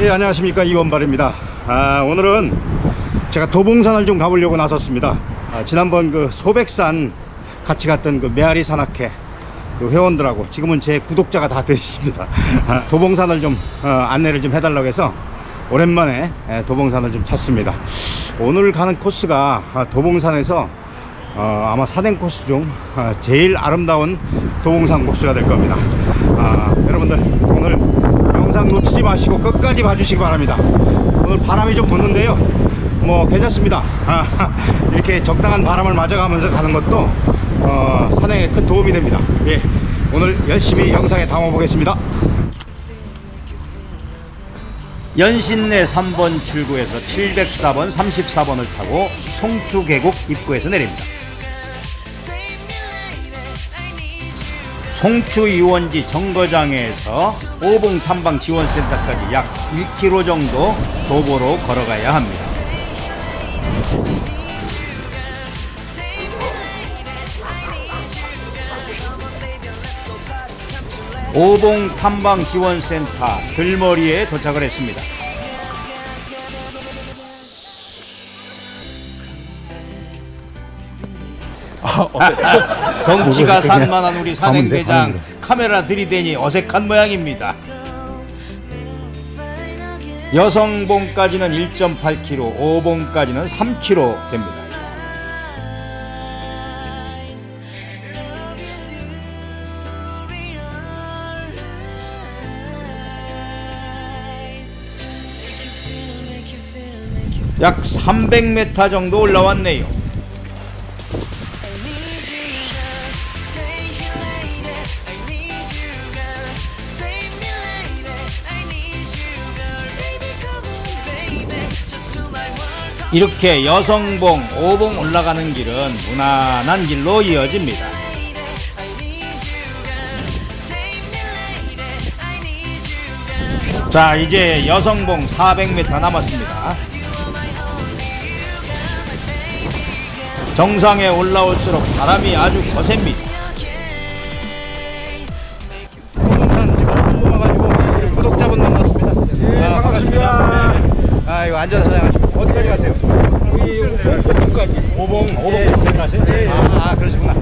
예, 안녕하십니까. 이원발입니다. 아, 오늘은 제가 도봉산을 좀 가보려고 나섰습니다. 아, 지난번 그 소백산 같이 갔던 그 메아리 산악회 그 회원들하고 지금은 제 구독자가 다 되셨습니다. 아, 도봉산을 좀 어, 안내를 좀 해달라고 해서 오랜만에 예, 도봉산을 좀 찾습니다. 오늘 가는 코스가 아, 도봉산에서 어, 아마 산행 코스 중 아, 제일 아름다운 도봉산 코스가 될 겁니다. 아, 여러분들 오늘 영상 놓치지 마시고 끝까지 봐주시기 바랍니다. 오늘 바람이 좀 부는데요. 뭐 괜찮습니다. 아, 이렇게 적당한 바람을 맞아가면서 가는 것도 어, 산행에 큰 도움이 됩니다. 예, 오늘 열심히 영상에 담아보겠습니다. 연신내 3번 출구에서 704번, 34번을 타고 송추 계곡 입구에서 내립니다. 송추 유원지 정거장에서 오봉 탐방 지원센터까지 약 1km 정도 도보로 걸어가야 합니다. 오봉 탐방 지원센터 들머리에 도착을 했습니다. 덩치가 산만한 우리 산행대장 카메라 들이대니 어색한 모양입니다. 여성봉까지는 1.8km, 오봉까지는 3km 됩니다. 약 300m 정도 올라왔네요. 이렇게 여성봉, 오봉 올라가는 길은 무난한 길로 이어집니다. 자, 이제 여성봉 400m 남았습니다. 정상에 올라올수록 바람이 아주 거셉니다. 구독자분 만났습니다. 아, 반갑습니다. 네. 아, 이거 앉아서 사장하시고 어디까지 가세요? 오봉, 오봉 가세요? 아, 아, 그러시구나.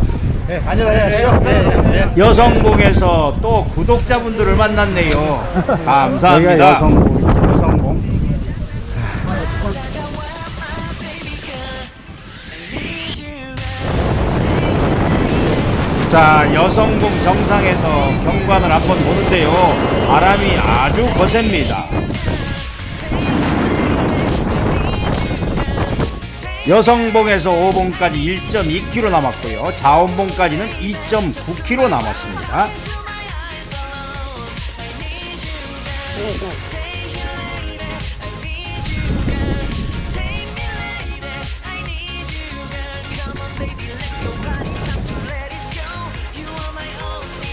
네, 앉아서 해야죠. 네, 네, 네. 여성봉에서 또 구독자분들을 만났네요. 감사합니다. 여성봉. 여성봉. 자, 여성봉 정상에서 경관을 한번 보는데요. 바람이 아주 거셉니다. 여성봉에서 오봉까지 1.2km 남았고요. 자원봉까지는 2.9km 남았습니다.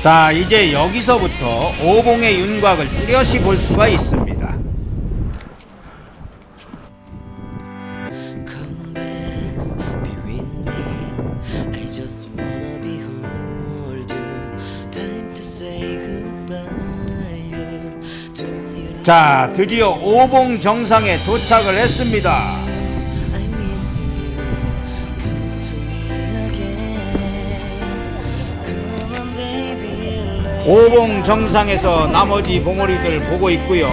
자, 이제 여기서부터 오봉의 윤곽을 뚜렷이 볼 수가 있습니다. 자, 드디어 오봉 정상에 도착을 했습니다. 오봉 정상에서 나머지 봉우리들 보고 있고요.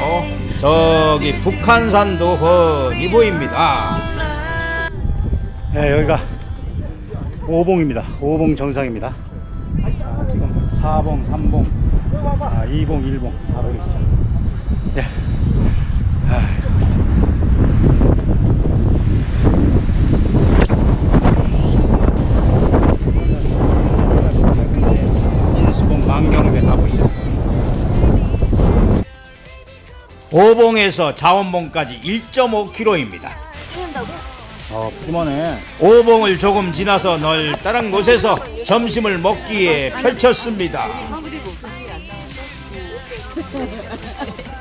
저기 북한산도 훤히 보입니다. 네, 여기가 오봉입니다. 오봉 정상입니다. 아, 지금 4봉, 3봉, 아, 2봉, 1봉 바로 있죠. 네. 아. 오봉에서 자원봉까지 1.5km입니다. 어, 푸짐하네. 오봉을 조금 지나서 널따란 곳에서 점심을 먹기에 펼쳤습니다.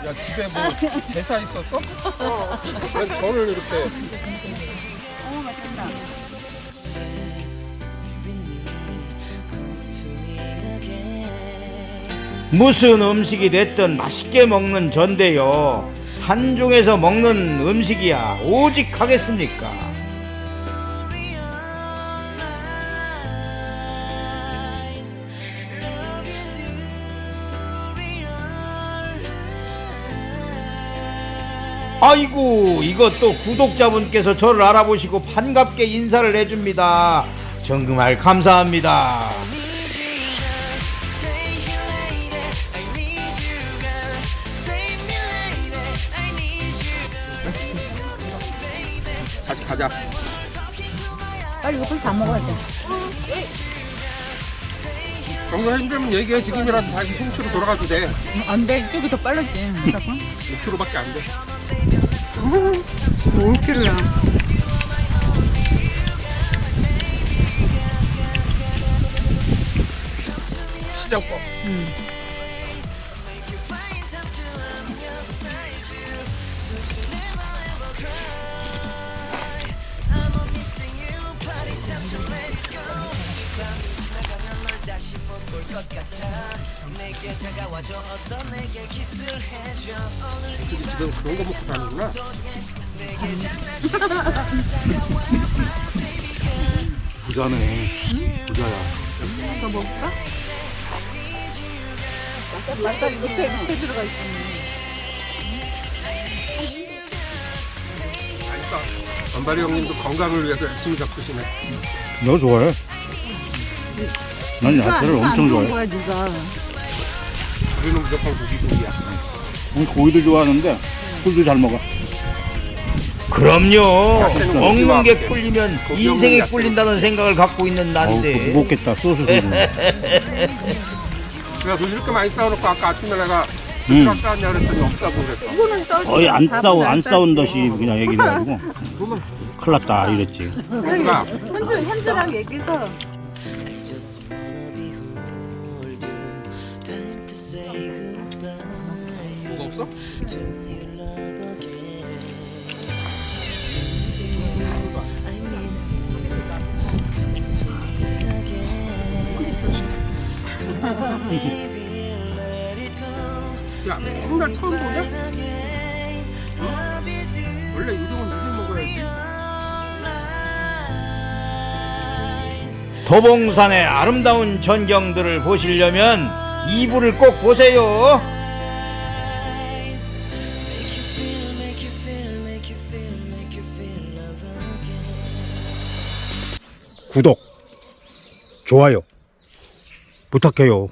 야 집에 뭐 제사 있었어? 왜 저를 이렇게 무슨 음식이 됐든 맛있게 먹는 전데요. 산중에서 먹는 음식이야 오직 하겠습니까? 아이고 이것도 구독자분께서 저를 알아보시고 반갑게 인사를 해줍니다. 정말 감사합니다. 다시 가자. 빨리 이거 다 먹어야 돼. 정말 힘들면 얘기해. 지금이라도 다시 송치로 돌아가도 돼. 안 돼. 이쪽이 더 빨랐지. 잠깐. 6km밖에 안 돼. 5kg야. 시장법. 우리 집에 그런 거 먹고 사는구나. 부자네. 부자야. 더 먹을까? 맞다. 밑에, 밑에 들어가 있었네. 원발이 형님도 건강을 위해서 열심히 적으시네. 너 좋아해? 난 야채를 엄청 좋아해. 거야, 누가. 우리는 무조건 고기 고기야. 우리 고기도 좋아하는데 꿀도 잘 먹어. 그럼요. 야채는 먹는 고기와 게 함께. 꿀리면 고기 인생이 없는 꿀린다는 생각을 갖고 있는 어우, 난데 무겁겠다. 소스. 내가 돈 이렇게 많이 싸워놓고 아까 아침에 내가 응. 수박 싸웠냐 그랬더니 없다고 그랬어. 이거는 싸우지 거의 안 마. 싸우 안 싸- 싸운 듯이 그냥 얘기를 해가지고 큰일 났다 이랬지. 그러니까 현주, 현주랑 얘기해서. Go. 야, 맨날 처음 보냐? You. 원래 요즘은 무슨 먹어야지? 도봉산의 아름다운 전경들을 보시려면 이불을 꼭 보세요. 구독, 좋아요 부탁해요.